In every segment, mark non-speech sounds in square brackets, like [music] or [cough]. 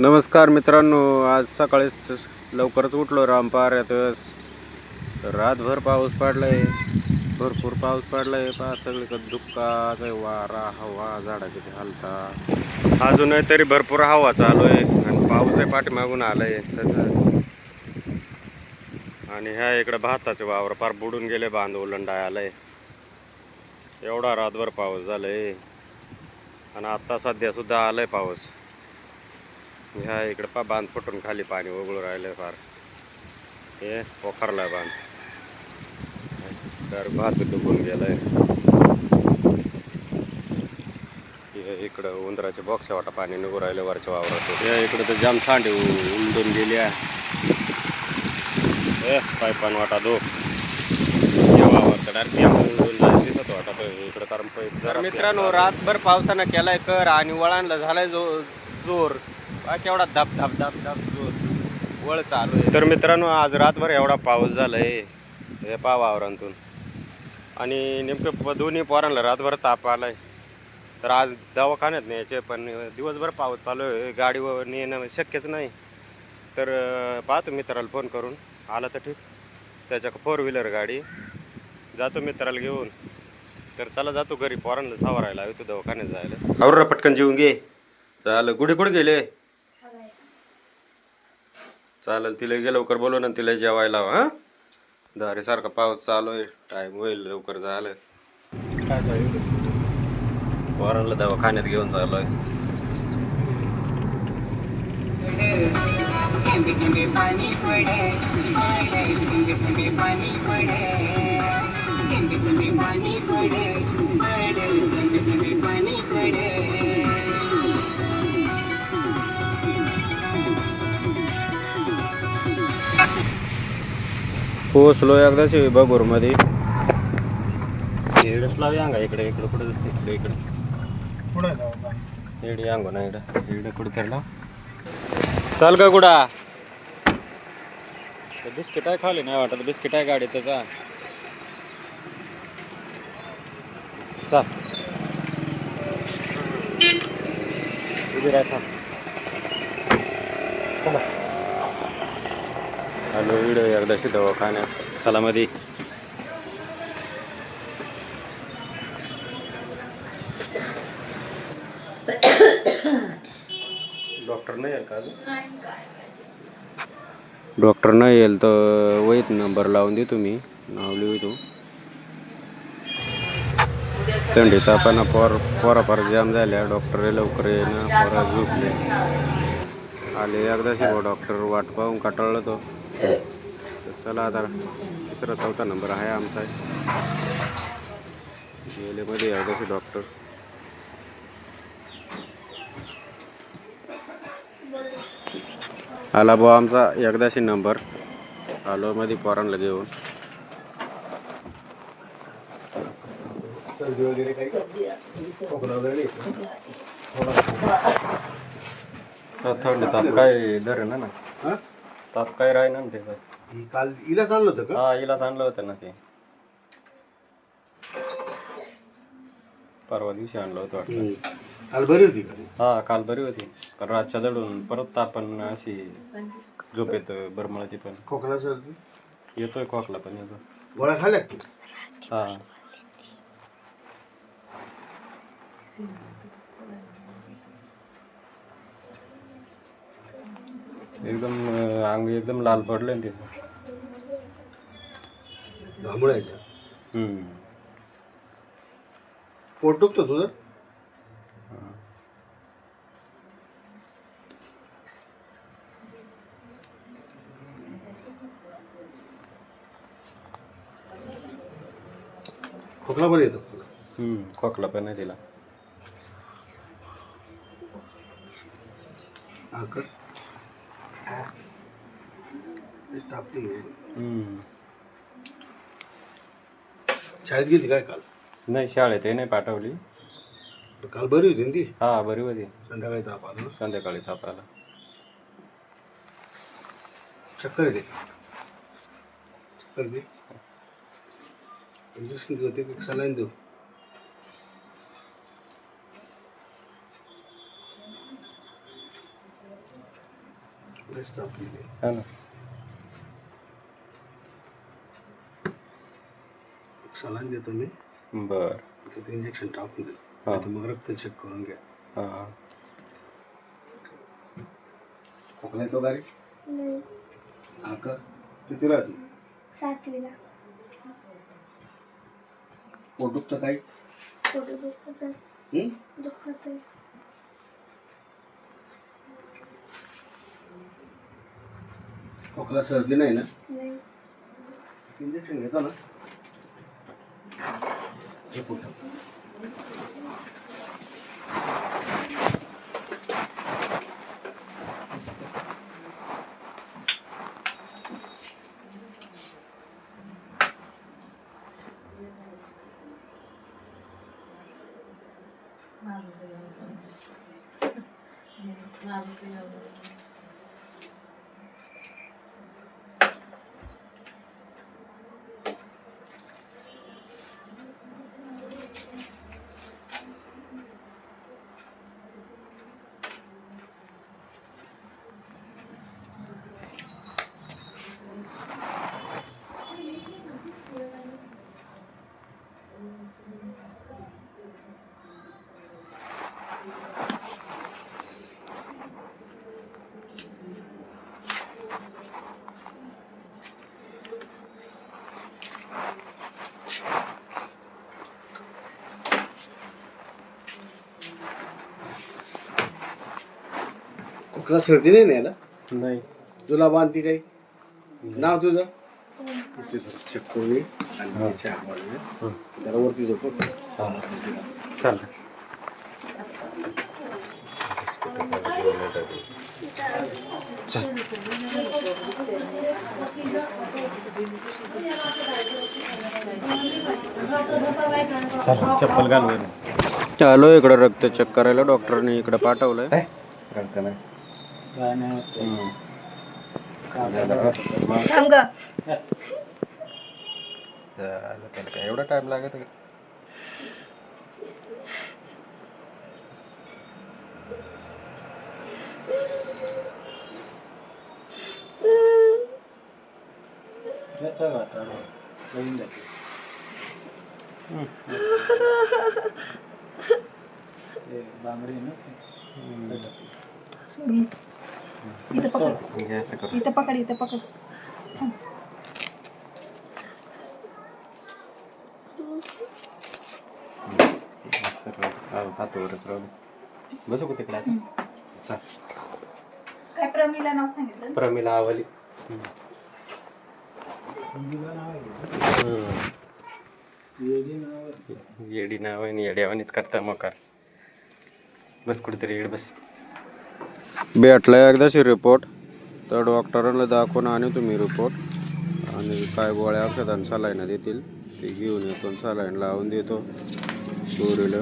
नमस्कार मित्रांनो आज सकाळी लवकरच उठलो रामपार. तर रातभर पाऊस पडलाय भरपूर पाऊस पडलाय. पा सगळीकडे दुःखाच आहे वारा हवा झाडा किती हालता अजूनही तरी भरपूर हवा चालू आहे आणि पाऊस आहे पाठीमागून आलाय. त्याचं आणि ह्या इकडे भाताचे वावर फार बुडून गेले बांध ओलंडा आलाय. एवढा रातभर पाऊस झालाय. आणि आता सध्या सुद्धा आलाय पाऊस. ह्या इकडं पा बांध फुटून खाली पाणी उघडून राहिलं फार. हे आहे बांध. तर भात डुबून गेलाय. हे इकडं उंदराचे बॉक्स वाटा पाणी निघू राहिलं वरच्या वावरात हे इकडं तर जाम सांडे उ- गेली आहे ए पायपान वाटा दो तर वाटा इकडं कारण मित्रांनो रातभर पावसानं केलाय कर आणि वळणला झालाय जो जोर. केवढा धप धप धप धप जोर वळ चालू आहे. तर मित्रांनो आज रातभर एवढा पाऊस झालाय हे पा वावरांतून. आणि नेमकं प- दोन्ही पोरांना रातभर ताप आलाय. तर आज दवाखान्यात न्यायचे पण दिवसभर पाऊस चालू आहे गाडीवर नेणं शक्यच नाही. तर पाहतो मित्राला फोन करून आला तर ठीक. त्याच्या फोर व्हीलर गाडी जातो मित्राला घेऊन. तर चला जातो घरी पोरांना सावरायला येतो दवाखान्यात जायला. आवर पटकन जेवून घे. चालेल गुढे कुठे गेले. चालेल तिला गे लवकर बोलव ना तिला जेवायला हा? दारे सारखा पाऊस चालू आहे टाईम होईल लवकर झालं. पोरांना दवाखान्यात घेऊन चालू आहे पोचलो एकदाच बबूरमध्ये इकडंच लाव अंगा इकडे इकडे कुठे इकडे इकडे. इकडे अंगो ना इकडे इकडे कुठे तर लाव चल का कुडा बिस्किट आहे खाली नाही वाटत. बिस्किट आहे गाडी त्याचा चल. उभी राहा थांब. चला. आलो व्हिडिओ एकदाशी दवाखान्यात. चला मध्ये डॉक्टर नाही येईल का? डॉक्टर नाही येईल तर वहीत नंबर लावून दे तुम्ही नाव लिहितो थंडी तापानं पोर पोरा फार जाम झाल्या. डॉक्टर लवकर येईना. पोरा झोपले. आले एकदाशी भाऊ डॉक्टर वाट पाहून काटाळलं तो. तर चला आता तिसरा चौथा नंबर आहे आमचा. गेले मध्ये एकदाशी डॉक्टर आला भाऊ आमचा एकदाशी नंबर. आलो मध्ये पोरांना घेऊन. थंडी ताप काय धरे ना ना? हा? ताप काय राहिना ना त्याचा ही काल हिला चाललं होतं का? हा हिला आणलं होतं ना ते. परवा दिवशी आणलं होतं वाटतं. हम्म. काल बरी होती का ती? हा काल बरी होती. पण रातच्या दडून परत तापण अशी झोप येतोय बरमळ ती पण. खोकला सर्दी येतोय खोकला पण येतो गोळ्या का? तू हा. एकदम अंग एकदम लाल पडलंय ना तिचं. घामळायच्या हम्म. पोट दुखतं तुझं? खोकला पण येतो तुला हम्म, खोकला पण आहे तिला. कर. हे तापली. शाळेत गेली काय काल? नाही शाळेत हे नाही पाठवली. काल बरी होती ना ती? हा बरी होती. संध्याकाळी ताप आला ना? संध्याकाळी तापायला चक्कर येते. चक्कर येते. इंजेक्शन घेऊ ते सलाईन देऊ. लयच ताप येते हा ना सलाईन देतो मी बर तिथे इंजेक्शन टाकून देतो हा. नाहीतर मग रक्त चेक करून घ्या हां खोकला येतो गाडी नाही हा का किती राहतो सातवीला पोट दुखतं काही फोटो दुखत आहे हं? दुखत आहे खोकला सर्दी नाही ना? इंजेक्शन घेतो ना? हे पोट खोकला सर्दी नाही ना याला? नाही. तुला बांधती काही? नाव तुझं? आणि चहा पाणी जरा वरती झोपू चल चल चप्पल घाल आलो इकडं रक्त चेक करायला. डॉक्टरने इकडे पाठवलंय. रक्त नाही. थांब ग. त्याला काय एवढा टाइम लागत आहे? [laughs] इथं पकड. हे असं करू. इथं पकड इथं पकड. असं राहू दे. हातावरच राहू दे. बसू का तिकडे आता चल काय प्रमीला नाव सांगितलं? प्रमिला आवली. येडी नाव आहे आणि येड्यावानीच करता मकार. बस कुठेतरी येड बस. भेटला एकदाशी रिपोर्ट तर डॉक्टरांना दाखवून आणि तुम्ही रिपोर्ट आणि काय गोळ्या औषधांना सलाईन देतील ते घेऊन येतो सलाईन लावून देतो. पोरीला.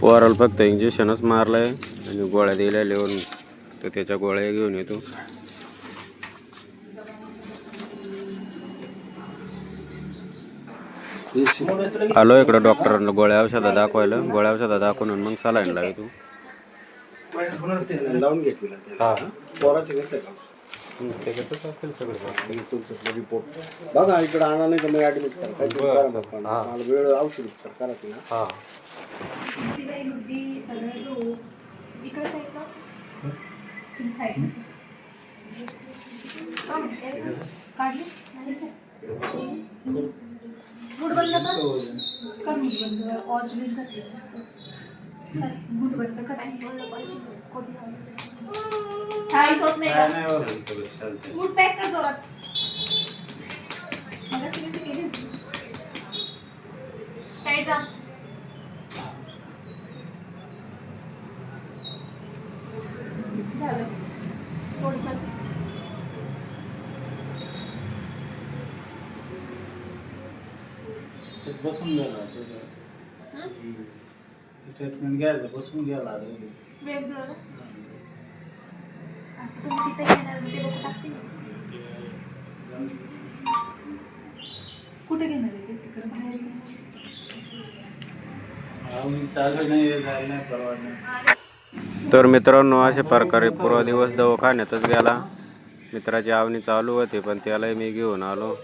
पोराला फक्त इंजेक्शनच मारलंय आणि गोळ्या दिल्या लिहून तर त्याच्या गोळ्या घेऊन येतो. आलो इकडं डॉक्टरांना गोळ्या औषधं दाखवायला. गोळ्या औषधं दाखवून मग सलाईन लावतो लावून घेतलेला त्याला. हा? पोराचे घेतलं का? ते घेतच असतील सगळं. आणि तुमचं रिपोर्ट बघा इकडे आणा नाही तर मग ऍडमिट करा. काहीतरी करा मग पण. हा. मला वेळ औषध उपचार करायचे ना. हां. सगळं जो इकडे साईडला तुम्ही साईडला काढली. मूड बंद कर. कर मूड बंद? ऑजलीच घातली. मूड काहीच होत नाही का पॅक कर जोरात टाईट जा झालं सोड चल बसून जाणार ट्रीटमेंट घ्यायचं बसून गेला रे. वेग झालं आता तुम्ही तिथे घेणार टाकतील. कुठे घेणार आहे ते? तिकडे बाहेर घेणार चालू नाही झालं नाही परवा नाही. तर मित्रांनो अशा प्रकारे पूर्ण दिवस दवाखान्यातच गेला. मित्राची आवनी चालू होती पण त्यालाही मी घेऊन आलो.